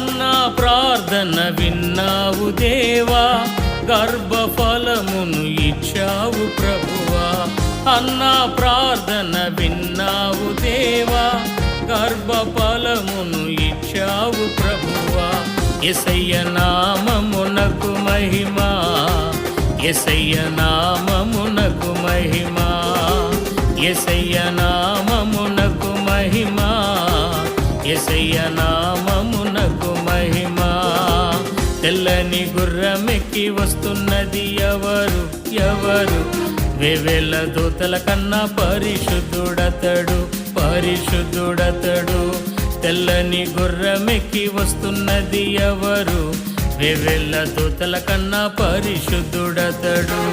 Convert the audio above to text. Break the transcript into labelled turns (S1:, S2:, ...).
S1: నా ప్రార్థన విన్నావు దేవా గర్భఫలమును ఇచ్చావు ప్రభువా. అన్న ప్రార్థన విన్నావు దేవా గర్భఫలమును ఇచ్చావు ప్రభువా. ఎసయ్య నామమునకు మహిమా ఎసయ్య నామమునకు మహిమా. ఎసయ్య నామమునకు మహిమా ఎసయ్య నామ తెల్లని గుర్రమెక్కి వస్తున్నది ఎవరు? ఎవరు? వెవెల దూతల కన్నా పరిశుద్ధుడతడు పరిశుద్ధుడతడు. తెల్లని గుర్రమెక్కి వస్తున్నది ఎవరు? వేవేల దూతల కన్నా పరిశుద్ధుడతడు.